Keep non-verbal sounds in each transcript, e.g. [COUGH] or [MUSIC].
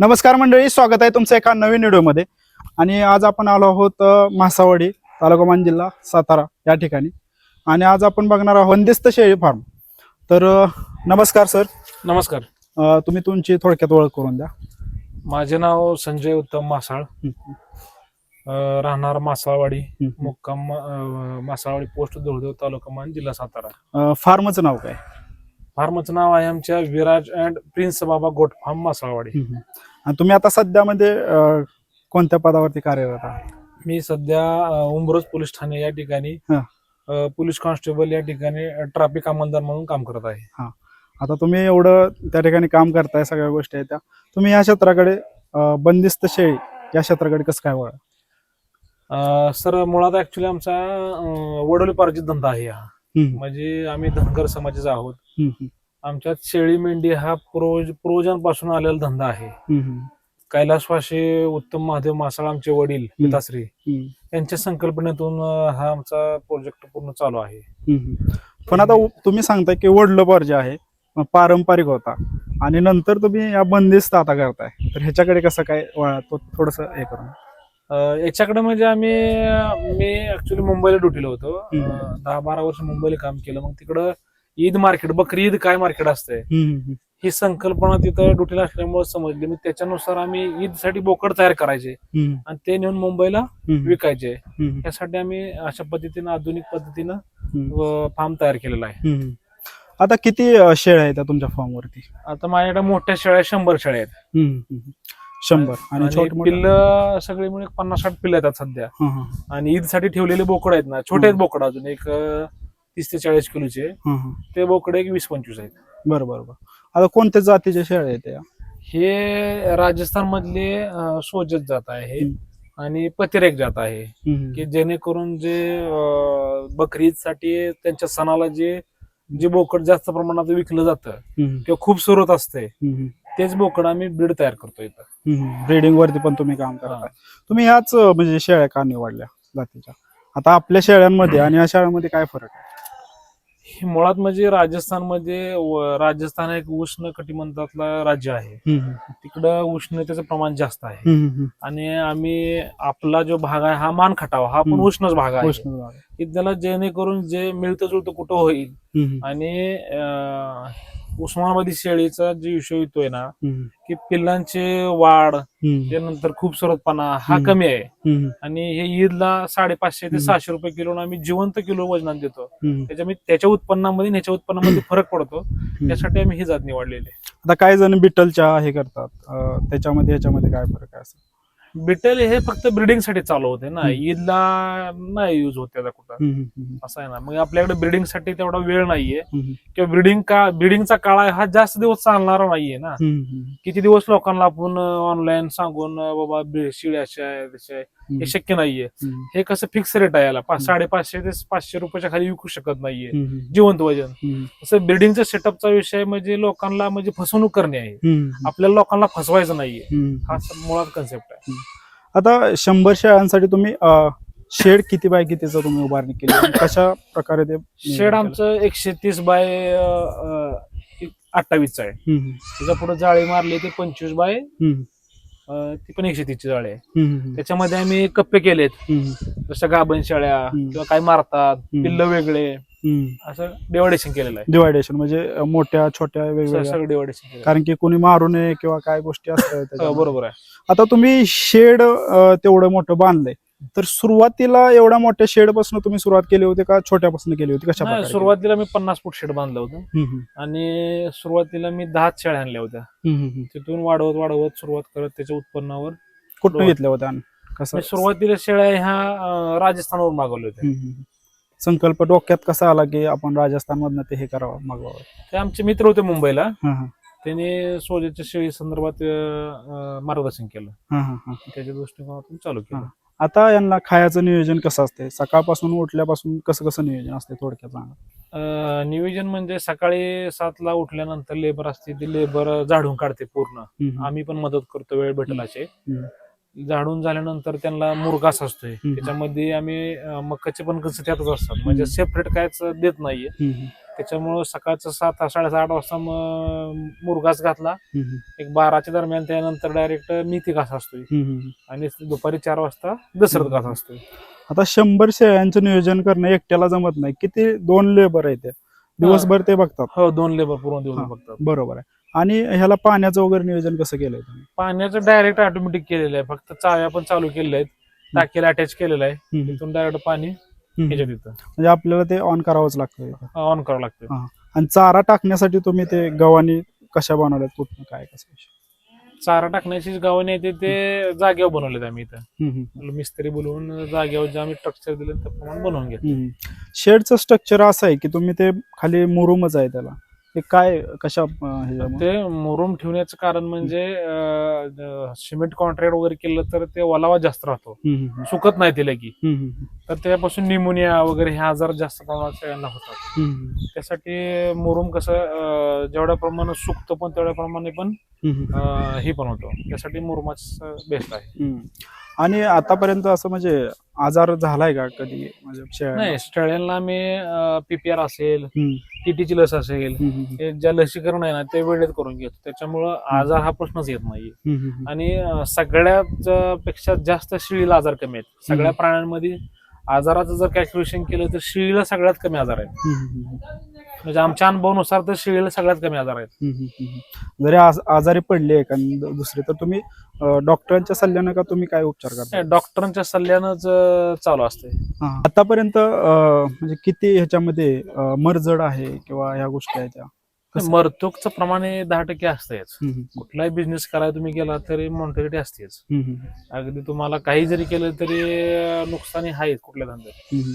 नमस्कार मंडळी स्वागत आहे तुमचं एका नवीन व्हिडिओमध्ये. आणि आज आपण आलो आहोत अ, म्हासावडी तालुका मान जिल्हा सातारा या ठिकाणी. आणि आज आपण बघणार आहोत बंदिस्त शेळी फार्म. तर नमस्कार सर. नमस्कार. अ, तुम्ही तुमची थोडक्यात ओळख करून द्या. माझे नाव संजय उत्तम मासाळ. अं, राहणार मासाळवाडी. मुक्काम अं, मासाळवाडी पोस्ट धुळदेव तालुका मान जिल्हा सातारा. अ, फार्मचं नाव काय? फार्मचं नाव आहे आमच्या विराज अँड प्रिन्स बाबा गोट फार्म मासाळवाडी. आणि तुम्ही आता सध्यामध्ये अ, कोणत्या पदावरती कार्यरत आहात? मी सध्या अं, उंबरज पोलीस ठाणे या ठिकाणी हा. अं, पोलीस कॉन्स्टेबल या ठिकाणी ट्रॅफिक अंमलदार म्हणून काम करत आहे. आता तुम्ही एवढं त्या ठिकाणी काम करताय सगळ्या गोष्टी आहेत त्या. तुम्ही या क्षेत्राकडे अ, बंदिस्त शेळी या क्षेत्राकडे कसं काय वळ? अं, सर मुळात ऍक्च्युली आमचा अं, वडोलीपार्जित धंदा आहे हा. म्हणजे आम्ही धनगर समाजाचे आहोत. आमच्यात शेळी मेंढी हा पूर्वज पूर्वजांपासून आलेला धंदा आहे. कैलासवासी उत्तम महादेव मासाळ आमचे वडील पिताश्री यांच्या संकल्पनेतून हा आमचा प्रोजेक्ट पूर्ण चालू आहे. पण आता तुम्ही सांगताय की वडलोपार जे आहे पारंपरिक होता. आणि नंतर तुम्ही या बंदिस्त आता करताय. तर ह्याच्याकडे कसं काय थोडस हे करून. याच्याकडे म्हणजे आम्ही मी ऍक्च्युली मुंबईला ड्युटीला होतो. दहा बारा वर्ष मुंबईला काम केलं. मग तिकडं ईद मार्केट बकरी ईद काय मार्केट असतंय? ही संकल्पना तिथं ड्युटीला असल्यामुळे समजली. मग त्याच्यानुसार आम्ही ईदसाठी बोकड तयार करायचे. आणि ते नेऊन मुंबईला विकायचे. त्यासाठी आम्ही अशा पद्धतीनं आधुनिक पद्धतीनं फार्म तयार केलेला आहे. आता किती शेळ्या आहेत तुमच्या फार्म वरती? आता माझ्याकडे मोठ्या शेळ्या शंभर शेळ्या आहेत. शंभर. आणि आणि छोट पिल्ल सगळे मिळून पन्नास साठ पिल्ल येतात सध्या. आणि ईदसाठी ठेवलेले बोकड आहेत ना छोटे आहेत बोकड अजून. एक अं, तीस ते चाळीस किलोचे. ते बोकड एक वीस पंचवीस आहेत. बरं बरं बरं. आता कोणत्या जातीच्या शेळ्या आहेत त्या हे राजस्थान मधले सोजत जात आहे. आणि पतिरेक जात आहे. की जेणेकरून जे बकरी साठी त्यांच्या सणाला जे जे बोकड जास्त प्रमाणात विकलं जातं किंवा खूप सुरत असते तेच बोकड आम्ही ब्रीड तयार करतो इथं. ब्रीडिंग वरती पण तुम्ही काम करताय हा. तुम्ही ह्याच म्हणजे शेळ्या का निवडल्या जातीच्या? आता आपल्या शेळ्यांमध्ये आणि या शेळ्यांमध्ये काय फरक आहे? हे मुळात म्हणजे राजस्थानमध्ये राजस्थान एक उष्ण कटिबंधातला राज्य आहे. तिकडं उष्णतेचं प्रमाण जास्त आहे. आणि आम्ही आपला जो भाग आहे हा मान खटावा हा पण. उष्णच भाग आहे. त्याला जेणेकरून जे मिळतं जुळतं कुठं होईल? आणि उस्मानाबादी शेळीचा जे विषय येतोय ना की पिल्लांचे वाढ त्यानंतर खूपसुरतपणा हा हम्म. कमी आहे. आणि हे ईदला साडेपाचशे ते. सहाशे रुपये किलो आम्ही जिवंत किलो वजनात देतो. त्याच्यामुळे त्याच्या उत्पन्नामध्ये ह्याच्या उत्पन्नामध्ये [COUGHS] फरक पडतो. त्यासाठी आम्ही ही जात निवडलेली. आता काही जण बिटलच्या हे करतात. त्याच्यामध्ये ह्याच्यामध्ये काय फरक आहे असं? बिटल हे फक्त ब्रिडिंगसाठी चालू होते ना. ईदला नाही युज होत त्याचा कुठं. असं आहे ना. मग आपल्याकडे ब्रिडिंगसाठी तेवढा वेळ नाहीये. किंवा ब्रिडिंग का ब्रिडिंगचा काळ आहे हा जास्त दिवस चालणारा नाहीये ना. किती दिवस लोकांना आपण ऑनलाईन सांगून बाबा शिळ्या अशा आहे, हे शक्य नाहीये. हे कसं फिक्स रेट आहे याला. साडेपाचशे ते पाचशे रुपयाच्या खाली विकू शकत नाहीये. जिवंत वजन. हम्म, तसं ब्रिडिंगचा सेटअपचा विषय म्हणजे लोकांना म्हणजे फसवणूक करणे आहे. आपल्याला लोकांना फसवायचं नाहीये. हा मुळात कन्सेप्ट आहे. आता शंभर शेळ्यांसाठी तुम्ही शेड किती बाय कितीचं तुम्ही उभारणी केली? [COUGHS] कशा प्रकारे ते शेड आमचं एकशे तीस बाय अठ्ठावीसचं आहे. त्याच्या पुढे जाळी मारली ते पंचवीस बाय अं, ती पण एकशे तीसची जाळी आहे त्याच्यामध्ये आम्ही कप्पे केलेत जशा गाभण शेळ्या हम्म. किंवा काय मारतात. पिल्ल वेगळे. असं डिवायडेशन केलेलं आहे डिवायडेशन म्हणजे अ, मोठ्या छोट्या वेगवेगळ्या सगळं डिवायडेशन केलेलं. कारण की कोणी मारू नये किंवा काय गोष्टी असतात [LAUGHS] हो, त्याच्यामध्ये. बरोबर आहे आता तुम्ही शेड तेवढं मोठं बांधलंय तर सुरुवातीला एवढ्या मोठ्या शेडपासून तुम्ही सुरुवात केली होती का छोट्यापासून केली होती कशा नाही, प्रकारे सुरुवातीला मी पन्नास फूट शेड बांधलं होतं केली? हम्म, आणि सुरुवातीला मी दहा शेळ्या आणल्या होत्या हम्म, हम्म, हम्म. तिथून वाढवत वाढवत सुरुवात करत त्याच्या उत्पन्नावर कुठनं सुरुवात. घेतल्या होत्या आणि कसं मी सुरुवातीला शेळ्या ह्या अं, राजस्थानवरून मागवल्या होत्या हम्म, हम्म. संकल्प डोक्यात कसा आला की आपण राजस्थान मधनं ते हे करावं मागवावं ते आमचे मित्र होते मुंबईला हा, हा, त्यांनी सोजाच्या शेळी संदर्भात अं, मार्गदर्शन केलं हा, हा, हा. त्याच्या दृष्टिकोनातून चालू केलं. आता यांना खायचं नियोजन कसं असते सकाळपासून उठल्यापासून कसं कसं नियोजन असते थोडक्यात सांगा. अं, नियोजन म्हणजे सकाळी सातला उठल्यानंतर लेबर असते ते लेबर झाडून काढते पूर्ण. हम्म, आम्ही पण मदत करतो वेळ भेटेल असे हम्म. झाडून झाल्यानंतर त्यांना मुरगास असतोय हम्म. त्याच्यामध्ये आम्ही अं, मकाचे पण कसं त्यातच असतात. म्हणजे हम्म. सेपरेट कायच देत नाहीये. हम्म, त्याच्यामुळं सकाळचं सात साडेसात आठ वाजता म- मुरघास घातला. एक बाराच्या दरम्यान त्यानंतर डायरेक्ट मेथी घास असतोय. आणि दुपारी चार वाजता दसरथ घास असतोय. आता शंभर शेळ्यांचं नियोजन करणं एकट्याला जमत नाही. किती दोन लेबर आहे ते. दिवसभर ते बघतात. हो दोन लेबर पूर्ण दिवस. बघतात. बरोबर आहे. आणि ह्याला पाण्याचं वगैरे नियोजन कसं केलंय तुम्ही? पाण्याचं डायरेक्ट ऑटोमॅटिक केलेलं आहे. फक्त चाव्या पण चालू केलेल्या आहेत. टाकीला अटॅच केलेलं आहे. तिथून डायरेक्ट पाणी. ह्याच्यात येतं. म्हणजे आपल्याला ते ऑन करावंच लागतं ऑन करावं लागतं. आणि चारा टाकण्यासाठी तुम्ही ते गव्हाणी कशा बनवल्यात कुठं काय कसं विषय? चारा टाकण्याची गावाने येते ते जागेवर बनवलेत आम्ही इथं. हम्म, हम्म, मिस्त्री बोलवून जागेवर जे आम्ही स्ट्रक्चर दिले त्याप्रमाणे बनवून घेतो हम्म. शेडचं स्ट्रक्चर असं आहे की तुम्ही ते खाली मुरुमच आहे त्याला. ते काय कशा अं? ते मुरुम ठेवण्याचं कारण म्हणजे अं, सिमेंट कॉन्ट्रॅक्ट वगैरे केलं तर ते ओलावा जास्त राहतो. सुकत नाही ते लगी तर त्यापासून निमोनिया वगैरे हे आजार जास्त प्रमाणात सगळ्यांना होतात. त्यासाठी मुरुम कसं अं, जेवढ्या प्रमाणात सुकतो पण तेवढ्या प्रमाणे पण अं, हे पण होतं. त्यासाठी मुरुमाच बेस्ट आहे. हम्म. आणि आतापर्यंत असं म्हणजे आजार झालाय का कधी? म्हणजे शेळ्यांना? नाही स्टळ्यांना आम्ही पीपीआर असेल हम्म, टीटीची लस असेल हम्म, हम्म, हे ज्या लसीकरण आहे ना ते वेळेत करून घेतो. त्याच्यामुळं आजार हा प्रश्नच येत नाही हम्म, हम्म, आणि अं, सगळ्यात अं, पेक्षा जास्त शिळीला आजार कमी आहेत. सगळ्या. प्राण्यांमध्ये आजाराचं जर कॅल्क्युलेशन केलं तर शिळीला सगळ्यात कमी आजार आहेत. हम्म, हम्म, म्हणजे आमच्या अनुभवानुसार तर शिळीला सगळ्यात कमी आजार आहेत. जरी आज- आजारी पडले दुसरे तर तुम्ही अं, डॉक्टरांच्या सल्ल्यानं का तुम्ही काय उपचार करता? डॉक्टरांच्या सल्ल्यानंच अं, चालू असते हा. आतापर्यंत अं, म्हणजे किती ह्याच्यामध्ये अं, मरजड आहे किंवा ह्या गोष्टी आहेत त्या? कसं? मरतूकचं प्रमाण हे दहा टक्के असतेच हम्म, हम्म, कुठलाही बिझनेस करायला तुम्ही गेला तरी मॉनिटरिटी असतेच हम्म, हम्म, अगदी तुम्हाला काही जरी केलं तरी अं, नुकसानी आहेच कुठल्या धंद्यात. हम्म,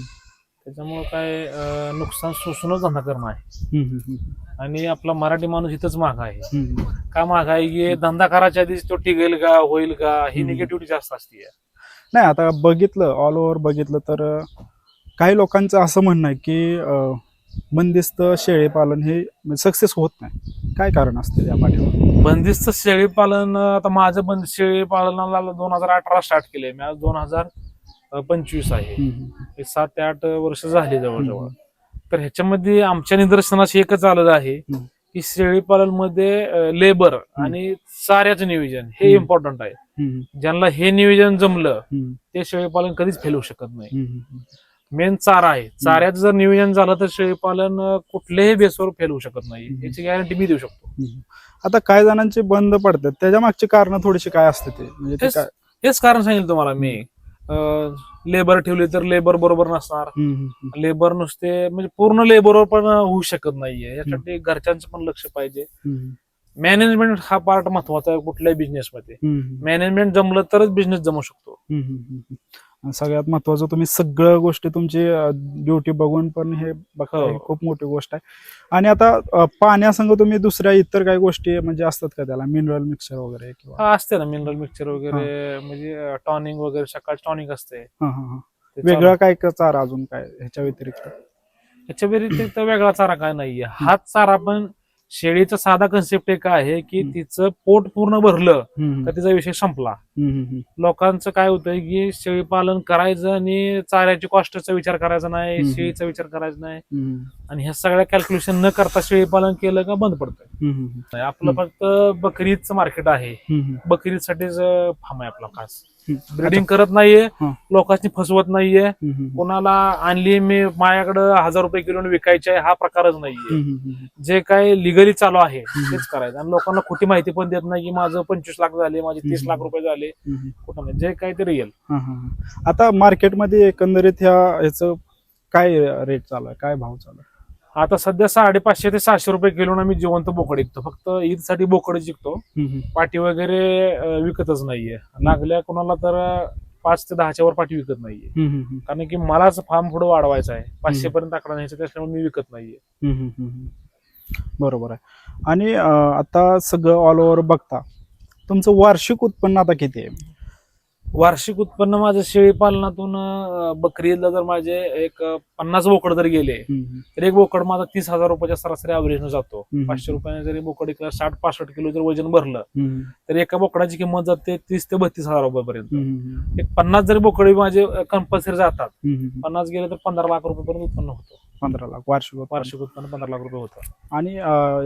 त्याच्यामुळं काय अं, नुकसान सोसूनच धंदा करणं आहे. आणि आपला मराठी माणूस इथंच माग आहे. का माग आहे? की धंदा करायच्या आधीच तो टिकेल का होईल का? ही हम्म. निगेटिव्हिटी जास्त असते. नाही आता बघितलं ऑल ओव्हर बघितलं तर अं, काही लोकांचं असं म्हणणं आहे की अं, बंदिस्त शेळी पालन हे सक्सेस होत नाही. काय कारण असतं या पाठीवर बंदिस्त शेळी पालन आता माझं बंद शेळी पालनाला दोन हजार अठरा स्टार्ट केले मी आज दोन हजार पंचवीस आहे. हे सात ते आठ वर्ष झाली जवळजवळ. तर ह्याच्यामध्ये आमच्या निदर्शनास एकच आलेलं आहे. की शेळी पालनमध्ये लेबर आणि चाऱ्याचं नियोजन हे. इम्पॉर्टंट आहे. ज्यांना हे नियोजन जमलं ते शेळी पालन कधीच फेलू शकत नाही. मेन चारा आहे. चाऱ्याचं जर नियोजन झालं तर शेळीपालन कुठल्याही बेसवर फेलू शकत नाही. याची गॅरंटी मी देऊ शकतो. आता काय जणांचे बंद पडतात. त्याच्या मागची कारण थोडीशी काय असते ते? म्हणजे हेच कारण सांगितलं तुम्हाला मी. लेबर ठेवले तर लेबर बरोबर नसणार. लेबर नुसते म्हणजे पूर्ण लेबरवर पण होऊ शकत नाहीये. यासाठी घरच्यांचं पण लक्ष पाहिजे. मॅनेजमेंट हा पार्ट महत्त्वाचा आहे कुठल्याही बिझनेसमध्ये मॅनेजमेंट जमलं तरच बिझनेस जमू शकतो. आणि सगळ्यात महत्वाचं तुम्ही सगळं गोष्टी तुमची ड्युटी बघून पण हे बघता हो. खूप मोठी गोष्ट आहे. आणि आता पाण्यासंग तुम्ही दुसऱ्या इतर काही गोष्टी म्हणजे असतात का त्याला? मिनरल मिक्सर वगैरे किंवा? असते ना मिनरल मिक्सचर वगैरे म्हणजे टॉनिंग वगैरे सकाळ टॉनिक असते. वेगळा काय चारा अजून काय ह्याच्या व्यतिरिक्त? याच्या व्यतिरिक्त वेगळा चारा काय नाहीये. हाच चारा पण शेळीचा साधा कन्सेप्ट एक आहे की. तिचं पोट पूर्ण भरलं तर तिचा विषय संपला. लोकांचं काय होतंय की शेळी पालन करायचं आणि चाऱ्याची कॉस्टचा विचार करायचा नाही. शेळीचा विचार करायचा नाही. आणि ह्या सगळ्या कॅल्क्युलेशन न करता शेळी पालन केलं का बंद हम्म, आपलं फक्त बकरीचं मार्केट आहे. बकरीसाठीच फार्म आहे आपला खास. ब्रिडिंग करत नाहीये. लोकांनी फसवत नाहीये. कोणाला आणली मी माझ्याकडं हजार रुपये किलो विकायचे आहे हा प्रकारच नाहीये. जे काय लिगली चालू आहे तेच करायचं. आणि लोकांना खोटी माहिती पण देत नाही की माझं पंचवीस लाख झाले माझे तीस. लाख रुपये झाले. कुठं नाही. जे काय ते रिअल. आता मार्केटमध्ये एकंदरीत ह्या ह्याचं काय रेट चालू आहे? काय भाव चालू आहे? आता सध्या साडेपाचशे ते सहाशे रुपये किलो मी जिवंत बोकड विकतो. फक्त ईदसाठी बोकड हम्म, पाठी वगैरे विकतच नाहीये. लागल्या कोणाला तर पाच ते दहाच्या वर पाठी विकत नाहीये. कारण की मलाच फार्म पुढे वाढवायचा आहे. पाचशे पर्यंत आकडा न्यायचा त्याच्यामुळे मी विकत नाहीये. बरोबर आहे. आणि आता सगळं ऑल ओव्हर बघता तुमचं वार्षिक उत्पन्न आता किती आहे? वार्षिक उत्पन्न माझं शेळी पालनातून बकरीला जर माझे एक पन्नास बोकड जर गेले तर एक बोकड माझा तीस हजार रुपयाच्या सरासरी ॲव्हरेजनं जातो. पाचशे रुपयाने जरी बोकड साठ पासष्ट किलो जर वजन भरलं तर एका बोकडाची किंमत जाते तीस ते बत्तीस हजार रुपयापर्यंत. एक पन्नास जरी बोकडी माझे कंपल्सरी जातात. पन्नास गेले तर पंधरा लाख रुपयापर्यंत उत्पन्न होतं. पंधरा लाख वार्षिक. वार्षिक उत्पन्न पंधरा लाख रुपये होतं. आणि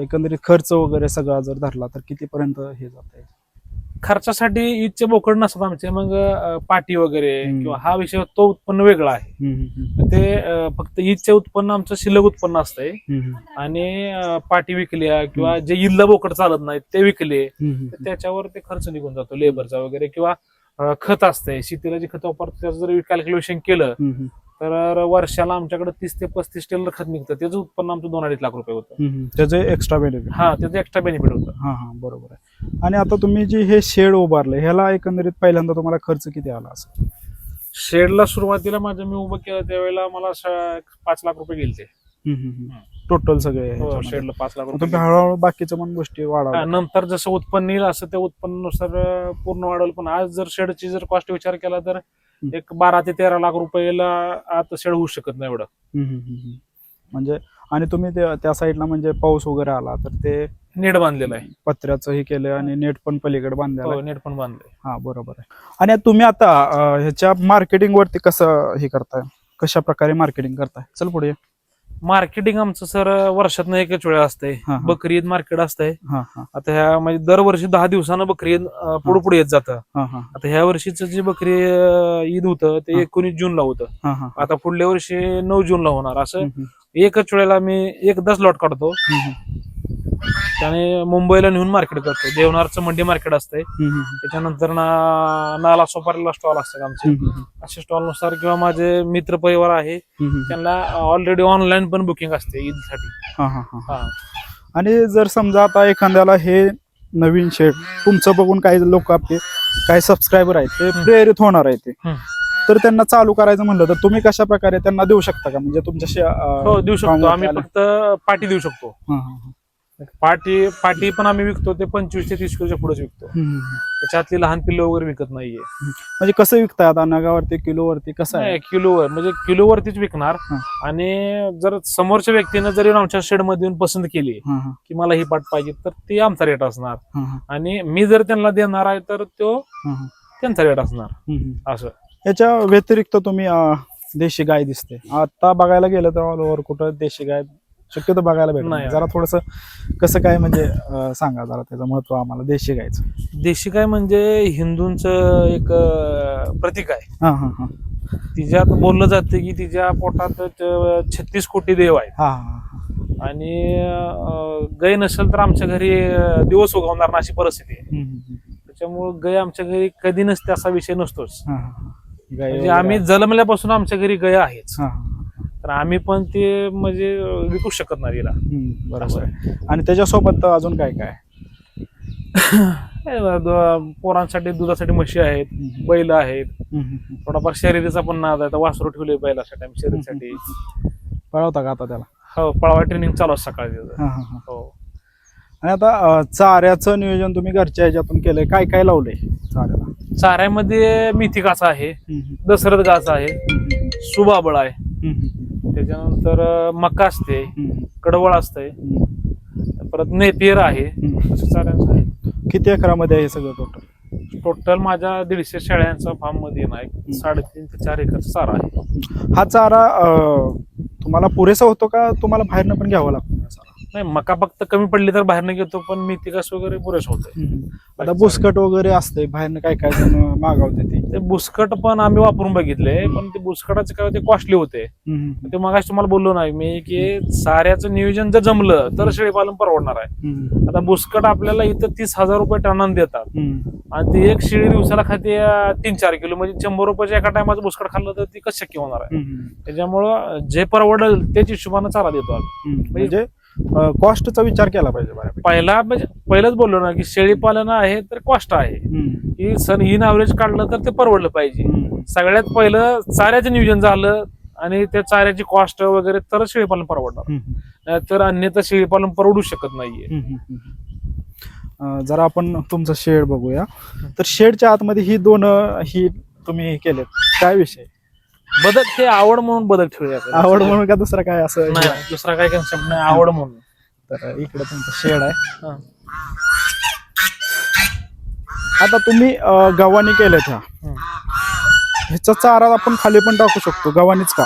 एकंदरीत खर्च वगैरे सगळा जर धरला तर कितीपर्यंत हे जात आहे खर्चासाठी ईदचे बोकड नसतात आमचे. मग पाटी वगैरे. किंवा हा विषय तो उत्पन्न वेगळा आहे. ते फक्त ईदचे उत्पन्न आमचं शिल्लक उत्पन्न असतंय. आणि पाटी विकल्या किंवा जे ईदला बोकड चालत नाहीत ते विकले. तर त्याच्यावर ते खर्च निघून जातो लेबरचा वगैरे किंवा खत असतंय. शेतीला जे खत वापरतो त्याचं जर कॅल्क्युलेशन केलं तर वर्षाला आमच्याकडे तीस ते पस्तीस टेलर खत निघतं. त्याचं उत्पन्न आमचं दोन अडीच लाख रुपये होतं. त्याचे एक्स्ट्रा बेनिफिट हा त्याचं एक्स्ट्रा बेनिफिट होतं. हा हा बरोबर आहे. आणि आता तुम्ही जे हे शेड उभारले ह्याला एकंदरीत पहिल्यांदा तुम्हाला खर्च किती आला असं शेडला सुरुवातीला माझं मी उभं केलं त्यावेळेला मला पाच लाख रुपये गेलते. टोटल सगळे हो, ह्याच्यामध्ये. शेडला पाच लाख मग रुपये तुम्ही. हळूहळू बाकीच्या पण गोष्टी हा, वाढवा नंतर जसं उत्पन्न येईल असं त्या उत्पन्नानुसार अं, पूर्ण वाढवलं. पण आज जर शेडची जर कॉस्ट विचार केला तर एक बारा ते तेरा लाख रुपयाला आता शेड होऊ शकत नाही एवढं. म्हणजे आणि तुम्ही ते- त्या साईडला म्हणजे पाऊस वगैरे आला तर ते नेट बांधलेलं आहे. पत्र्याचं हे केलं आणि नेट पण पलीकडे बांधलेलं हो, आहे. नेट पण बांधलंय. हा बरोबर आहे. आणि आता तुम्ही आता अं, ह्याच्या मार्केटिंग वरती कसं हे करताय? कशा प्रकारे मार्केटिंग करताय? चल पुढे मार्केटिंग आमचं सर वर्षातनं एकच वेळा असतंय. हा, हा. बकरी ईद मार्केट असतंय. हा हा. आता ह्या म्हणजे दरवर्षी दहा दिवसानं बकरी ईद अं, पुढे पुढे येत जातं. हा हा. आता ह्या वर्षीचं जे बकरी अं, ईद होतं. ते एकोणीस जूनला होतं. हा हा. आता पुढल्या वर्षी नऊ जूनला होणार. असं हम्म, हम्म, एकच वेळेला मी एकदाच लॉट काढतो. हम्म, हम्म, त्याने मुंबईला नेऊन मार्केट करतो देवनारचं मंडी मार्केट असतंय. त्याच्यानंतर ना नाला सोपारीला स्टॉल असतात आमचे. असे स्टॉलनुसार किंवा माझे मित्र परिवार आहे. त्यांना ऑलरेडी ऑनलाईन पण बुकिंग असते ईदसाठी. हा हा हा हा. आणि जर समजा आता एखाद्याला हे नवीन शेड तुमचं बघून काही लोक आपले काही सबस्क्रायबर आहेत ते. प्रेरित होणार आहेत ते. तर त्यांना चालू करायचं म्हणलं तर तुम्ही कशा प्रकारे त्यांना देऊ शकता का? म्हणजे तुमच्या शे- अं, हो देऊ शकतो. आम्ही. फक्त पाटी देऊ शकतो. पाटी पाटी पण आम्ही विकतो ते पंचवीस ते तीस किलोच्या पुढेच विकतो. त्याच्यातली लहान पिल्लं वगैरे विकत नाहीये. म्हणजे कसं आता? नगावरती किलोवरती कसं आहे? किलोवर म्हणजे किलोवरतीच विकणार. आणि जर समोरच्या व्यक्तीनं जरी आमच्या शेडमध्ये येऊन पसंत केली की मला ही पाट पाहिजे तर ती आमचा रेट असणार. आणि मी जर त्यांना देणार आहे तर तो. त्यांचा रेट असणार. असं. याच्या व्यतिरिक्त तुम्ही देशी गाय दिसते. आता बघायला गेलं तर ऑल ओव्हर कुठं देशी गाय शक्यतो बघायला भेटत नाही. जरा थोडस कसं काय म्हणजे अं, सांगा जरा त्याचं महत्त्व आम्हाला देशी गायचं. देशी गाय म्हणजे हिंदूंचं एक अं, प्रतीक आहे. हा हा हा. तिच्यात बोललं जातं की तिच्या पोटात छत्तीस कोटी देव आहेत. हा हा हा. आणि अं, गाय नसेल तर आमच्या घरी अं, दिवस उगवणार ना अशी परिस्थिती आहे. हम्म, हम्म, हम्म. त्याच्यामुळे गाय आमच्या घरी कधी नसते असा विषय नसतोच. हा, हा, हा. गाय म्हणजे वगैरे आम्ही जन्मल्यापासून आमच्या घरी गाय आहेच. हा, हा, हा. तर आम्ही पण ते म्हणजे विकू शकत नाही तिला. हम्म, बरोबर. आहे. आणि त्याच्यासोबत अजून काय काय? द- पोरांसाठी दुधासाठी म्हशी आहेत हम्म, बैल आहेत. हम्म, हम्म. थोडाफार शर्यतीचा पण नाद आहे. तर वासरू ठेवले बैलासाठी आम्ही शर्यतीसाठी. पळवता का आता त्याला? हो पळवा ट्रेनिंग चालू असतं सकाळी त्याचं. हा, हा, हा. हो. आणि आता अं, चाऱ्याचं नियोजन तुम्ही घरच्या ह्याच्यातून केलंय. काय काय लावलंय चाऱ्याला? चाऱ्यामध्ये मेथी गाचा आहे हम्म, दशरथ गाचा आहे हम्म, सुबाबळ आहे. हम्म, हम्म, त्याच्यानंतर मका असते कडवळ असते. परत नेपियर आहे किती एकरामध्ये आहे सगळं टोटल टोटल माझ्या दीडशे शेळ्यांचा फार्ममध्ये नाही साडेतीन ते चार एकरचा चारा आहे. हा चारा अं, तुम्हाला पुरेसा होतो का? तुम्हाला बाहेरनं पण घ्यावा लागतो? नाही मका फक्त कमी पडली तर बाहेरनं घेतो पण मेथी घास वगैरे पुरेस होते आता बुसकट वगैरे असते बाहेरनं काय काय जण मागवते ती. ते बुसकट पण आम्ही वापरून बघितले पण ते बुसकटाचे काय ते कॉस्टली होते ते मगाशी तुम्हाला बोललो नाही मी की साऱ्याचं नियोजन जर जमलं तर शेळीपालन परवडणार आहे. आता बुसकट आपल्याला इथं तीस हजार रुपये टनानं देतात. आणि ती एक शेळी दिवसाला खाते तीन चार किलो म्हणजे शंभर रुपयाच्या एका टायमाचं बुसकट खाल्लं तर ती कसं शक्य होणार आहे? त्याच्यामुळं जे परवडेल त्याच हिशोबाने चारा देतो हम्म. म्हणजे कॉस्टचा विचार केला पाहिजे बऱ्यापैकी. पहिला म्हणजे पहिलंच बोललो ना की शेळी पालन आहे तर कॉस्ट आहे. हम्म, की सण इन ऍव्हरेज काढलं तर ते परवडलं पाहिजे. हम्म, सगळ्यात पहिलं चाऱ्याचं नियोजन झालं आणि त्या चाऱ्याची कॉस्ट वगैरे तरच शेळीपालन परवडणार. हम्म, तर अन्यथा शेळीपालन परवडू शकत नाहीये. हम्म, हम्म, हम्म. अं, जरा आपण तुमचं शेड बघूया. तर शेडच्या आतमध्ये ही दोन अं, ही तुम्ही हे केलेत. काय विषय बदक हे आवड म्हणून बदक ठेवूया. आपण. आवड म्हणून का दुसरं काय असं? नाही दुसरा काही कन्सेप्ट नाही आवड म्हणून. तर इकडे तुमचं शेड आहे. हा. आता तुम्ही अं, गव्हाणी ह्या हम्म. ह्याचा चारा आपण खाली पण टाकू शकतो गव्हाणीच का?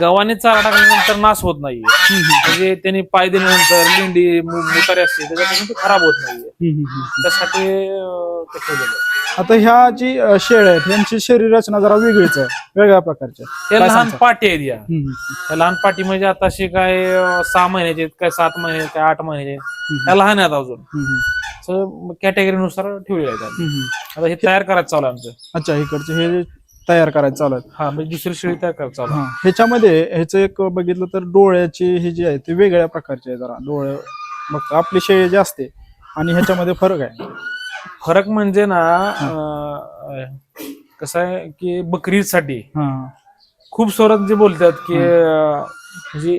गव्हाने चारा टाकल्यानंतर नाश होत नाहीये. म्हणजे त्यांनी पाय दिल्यानंतर लिंडी मु- मुतारी असते त्याच्यापासून ते खराब होत नाहीये. त्यासाठी अं, ते ठेवलेलं आहे. आता ह्या जी अ, शेळ्या आहेत यांची शरीर रचना जरा वेगळीच आहे वेगळ्या प्रकारची आहे. काय लहान सांगता? पाटी आहेत या हम्म, त्या लहान पाटी म्हणजे आता अशी काय अं, सहा महिन्याचे आहेत, काय सात महिने काय आठ महिन्याचे आहेत. त्या लहान आहेत अजून हम्म, कॅटेगरीनुसार ठेवलेले आहेत आम्ही. हम्म. आता हे तयार करायचं चालू आहे आमचं अच्छा इकडचे हे तयार करायचं चालू आहे हा म्हणजे दुसरी शेळी तयार करायचं चालू आहे. हा ह्याच्यामध्ये ह्याचं एक बघितलं तर डोळ्याची ही जी आहे ती वेगळ्या प्रकारची आहे जरा डोळे मग आपली शेळी जी असते आणि ह्याच्यामध्ये फरक आहे फरक म्हणजे ना अं, कसं आहे की बकरीसाठी हा खूप स्वरात जे बोलतात की अं, म्हणजे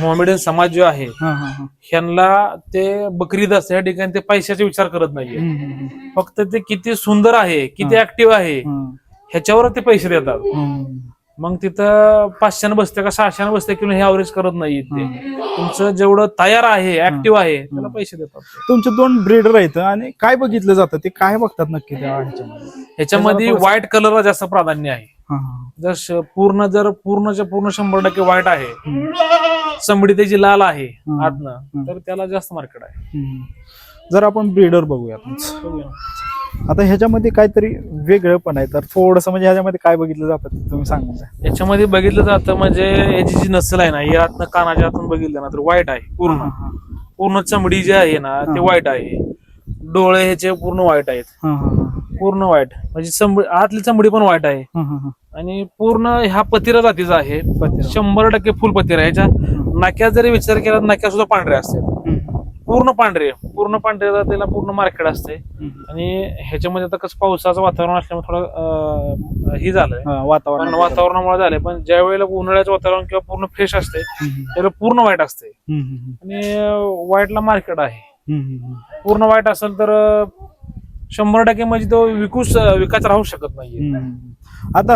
मोहम्मडन समाज जो आहे हा हा हा ह्यांना ते बकरीद असते या ठिकाणी ते पैशाचा विचार करत नाहीये. फक्त ते किती सुंदर आहे किती. ऍक्टिव्ह आहे. ह्याच्यावर ते पैसे देतात. मग तिथं पाचशेनं बसते का सहाशेनं बसते किंवा हे अवरेज करत नाही ते तुमचं जेवढं तयार आहे ऍक्टिव्ह आहे त्याला पैसे देतात. तुमचे दोन ब्रीडर आहेत आणि काय बघितलं जातं ते काय बघतात नक्की त्या ह्याच्यामध्ये व्हाईट कलरला जास्त प्राधान्य आहे हा, हा. जर श- पूर्ण जर पूर्णच्या पूर्ण शंभर टक्के व्हाईट आहे चमडी त्याची लाल आहे हम्म. आतनं तर त्याला जास्त मार्केट आहे हम्म. जर आपण ब्रीडर बघूया तुमचं. आता ह्याच्यामध्ये काहीतरी वेगळं पण आहे. तर थोडस म्हणजे ह्याच्यामध्ये काय बघितलं जातं ते तुम्ही सांगून द्या. याच्यामध्ये बघितलं जातं म्हणजे याची जी नसल आहे ना यातनं कानाच्या आतून बघितलं ना तर व्हाईट आहे पूर्ण. पूर्ण चमडी जी आहे ना ते. व्हाईट आहे. डोळे ह्याचे पूर्ण व्हाईट आहेत. हा, हा, हा. पूर्ण व्हाईट म्हणजे चमडी आतली चमडी पण व्हाईट आहे. हा, हा, हा. आणि पूर्ण ह्या पतिरा जातीचा आहे. पतिरा. शंभर टक्के फुल पतिरा ह्याच्या नाक्यात जरी विचार केला तर नाक्या सुद्धा पांढऱ्या असतात. पूर्ण पांढरे पूर्ण पांढऱ्या जातीला पूर्ण मार्केट असते. आणि ह्याच्यामध्ये आता कसं पावसाचं वातावरण असल्यामुळे थोडं हे झालंय. हा, वातावरण वातावरणामुळे झालंय. पण ज्या वेळेला उन्हाळ्याचं वातावरण किंवा पूर्ण फ्रेश असते त्याला पूर्ण व्हाईट असते. आणि व्हाईटला मार्केट आहे. पूर्ण व्हाईट असेल तर शंभर टक्के म्हणजे तो विकूच विकास राहू शकत हम्म. आता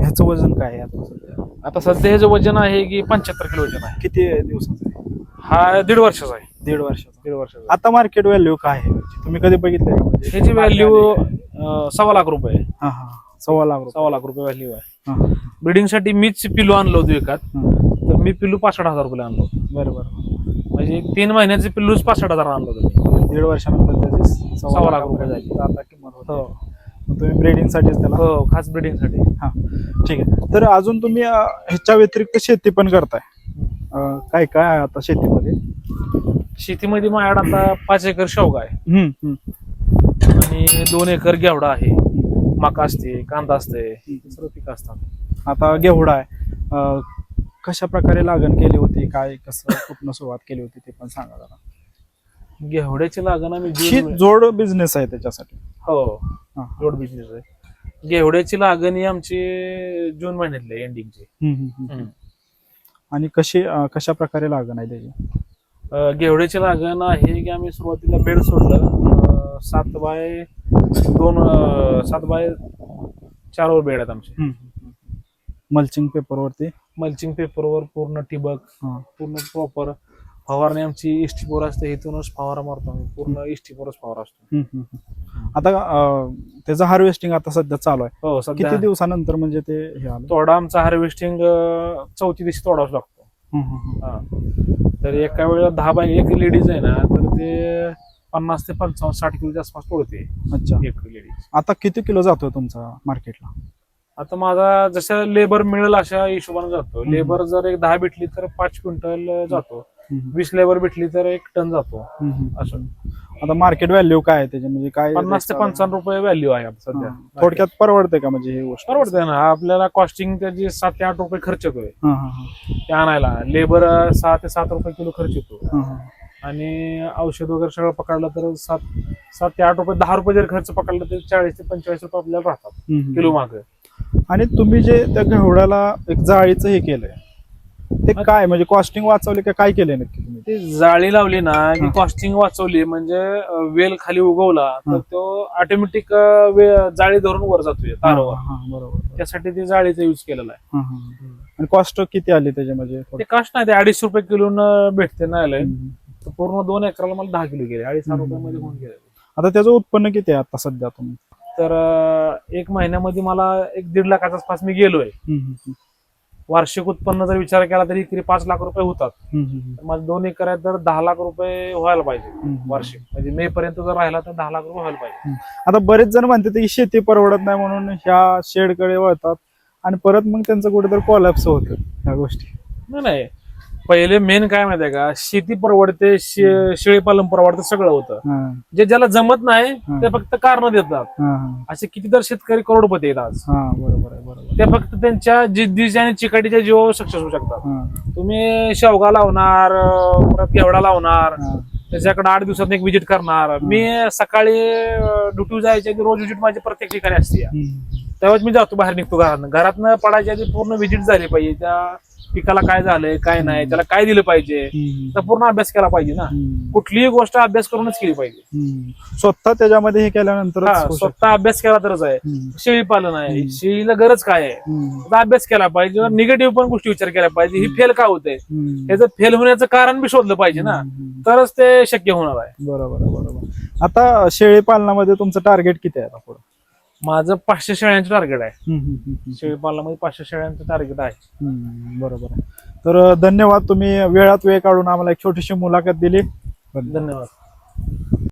ह्याचं वजन काय आता सध्या? आता सध्या हे जे वजन आहे की पंच्याहत्तर किलो वजन आहे. किती दिवसाचं हा दीड वर्षाचा आहे. दीड वर्षाचा. दीड वर्षाचा. आता मार्केट व्हॅल्यू काय आहे? तुम्ही कधी बघितलंय? का? म्हणजे ह्याची व्हॅल्यू सव्वा लाख रुपये आहे. हा हा. सव्वा लाख रुपये. सव्वा लाख रुपये व्हॅल्यू आहे. हा, हा, ब्रिडिंगसाठी मीच पिलू आणलो होतो एकात. तर मी पिल्लू पासष्ट हजार रुपये आणलो होतो. बरं बरं. म्हणजे एक तीन महिन्याचे पिल्लूच पासष्ट हजार आणलो होतो दीड वर्षानंतर त्याची सव्वा लाख रुपये झाली. आता किंमत होते. हो. मग तुम्ही ब्रीडिंग साठीच त्याला? हो खास ब्रिडिंगसाठी हा. ठीक आहे. तर अजून तुम्ही अं, ह्याच्या व्यतिरिक्त शेती पण करताय. अं, काय काय आहे आता शेतीमध्ये? शेतीमध्ये माझ्याकडे आता पाच एकर शेवगा आहे. हम्म, हम्म. आणि दोन एकर घेवडा आहे. मका असते कांदा असते सर्व पिकं असतात. आता घेवडा आहे. अं, कशा प्रकारे लागण केली होती काय कसं कुठनं सुरुवात केली होती ते पण सांगा जरा. घेवड्याची लागण आम्ही जोड बिझनेस आहे त्याच्यासाठी. हो हा. जोड बिझनेस आहे. घेवड्याची लागण ही आमची जून महिन्यातली एंडिंगची हम्म, हम्म, हम्म. आणि कशी कशा प्रकारे लागण आहे त्याची? घेवड्याची लागण आहे की आम्ही सुरुवातीला बेड सोडलं. सात बाय दोन सात बाय चारवर बेड आहेत आमचे. मल्चिंग पेपरवरती मल्चिंग पेपरवर पूर्ण ठिबक हा. पूर्ण प्रॉपर फवारणी आमची इष्टीपोर असते इथूनच फवारा मारतो आम्ही. पूर्ण इष्टीपोरच फवारा असतो. हम्म, हम्म, हम्म. आता अं, त्याचं हार्वेस्टिंग आता सध्या चालू आहे. हो किती सध्या दिवसानंतर म्हणजे ते हे आलं? तोडा आमचा हार्वेस्टिंग चौथी दिवशी तोडावाच लागतो. हम्म, हम्म, हा. तर एका वेळेला दहा बाय एक लेडीज आहे ना तर ते पन्नास ते पंचावन्न साठ किलोच्या आसपास तोडते. अच्छा. एक लेडीज आता किती किलो जातोय तुमचा मार्केटला आता माझा जसं लेबर मिळेल अशा हिशोबाने जातो. हम्म. लेबर जर एक दहा भेटली तर पाच क्विंटल जातो. वीस लेबर भेटली तर एक टन जातो. असं. आता मार्केट व्हॅल्यू काय आहे म्हणजे काय पन्नास ते पंचावन्न रुपये व्हॅल्यू आहे आता सध्या. थोडक्यात परवडते का म्हणजे ही गोष्ट? परवडते ना. आपल्याला कॉस्टिंग त्याची सात ते आठ रुपये खर्च येतोय. हा, हा, हा. ते आणायला. लेबर सहा ते सात रुपये किलो खर्च येतो. आणि औषध वगैरे सगळं पकडलं तर सात सात ते आठ रुपये दहा रुपये जर खर्च पकडला तर चाळीस ते पंचेचाळीस रुपये आपल्याला राहतात. किलो माग. आणि तुम्ही जे त्या घेवड्याला एक जाळीचं हे केलंय ते काय म्हणजे कॉस्टिंग वाचवले का काय केलंय नक्की तुम्ही ते जाळी लावली ना की. कॉस्टिंग वाचवली म्हणजे वेल खाली उगवला. तर तो ऑटोमॅटिक जाळी धरून वर जातोय तारावर बरोबर त्यासाठी ते जाळीचा युज केलेला आहे हा, हा. आणि कॉस्ट किती आली त्याच्या म्हणजे ते कास्ट नाही ते अडीचशे रुपये किलो भेटते ना आलंय. तर पूर्ण दोन एकराला मला दहा किलो गेले अडीच. रुपयामध्ये होऊन गेले आता त्याचं उत्पन्न किती आहे आता सध्या तुम्ही तर एक महिन्यामध्ये मला एक दीड लाखाच्या आसपास मी गेलोय वार्षिक उत्पन्न जर विचार केला तरी एकरी पाच लाख रुपये होतात. तर माझं दोन एकर आहे तर दहा लाख रुपये व्हायला पाहिजे. वार्षिक. म्हणजे मे पर्यंत जर राहिला तर दहा लाख रुपये व्हायला पाहिजे. आता बरेच जण म्हणतात की शेती परवडत नाही म्हणून ह्या शेडकडे वळतात आणि परत मग त्यांचं कुठेतरी कॉलॅप्स होतं ह्या गोष्टी. नाही नाही. पहिले मेन काय माहितीये का? शेती परवडते शेळीपालन परवडतं सगळं होतं. जे ज्याला जमत नाही. ते फक्त कारण देतात. असे कितीतर शेतकरी करोडपती आहेत आज. बरोबर ते फक्त त्यांच्या जिद्दीच्या आणि चिकाटीच्या जीवावर सक्सेस होऊ शकतात. तुम्ही शेवगा लावणार परत घेवडा लावणार. त्याच्याकडे आठ दिवसात एक विजिट करणार. मी सकाळी ड्युटी जायच्या रोज विजिट माझी प्रत्येक ठिकाणी असते. तेव्हाच मी जातो बाहेर निघतो घरातनं घरातनं पडायच्या आधी पूर्ण विजिट झाली पाहिजे. त्या पिकाला काय झालंय काय नाही त्याला काय दिलं पाहिजे. तर पूर्ण अभ्यास केला पाहिजे ना. कुठलीही गोष्ट अभ्यास करूनच केली पाहिजे. स्वतः त्याच्यामध्ये हे केल्यानंतर स्वतः अभ्यास केला तरच आहे. शेळी पालन आहे. शेळीला गरज काय आहे? त्याचा अभ्यास केला पाहिजे. निगेटिव्ह पण गोष्टी विचार केला पाहिजे. ही फेल का होते? ह्याचं फेल होण्याचं कारण बी शोधलं पाहिजे ना तरच ते शक्य होणार आहे. बरोबर बरोबर आता शेळी पालनामध्ये तुमचं टार्गेट किती आहे पुढं? माझं पाचशे शेळ्यांचं टार्गेट आहे. हम्म, हम्म, हम्म, हम्म. शेळी पालनामध्ये पाचशे शेळ्यांचं टार्गेट आहे. बरोबर आहे. तर धन्यवाद तुम्ही वेळात वेळ काढून आम्हाला एक छोटीशी मुलाखत दिली. धन्यवाद.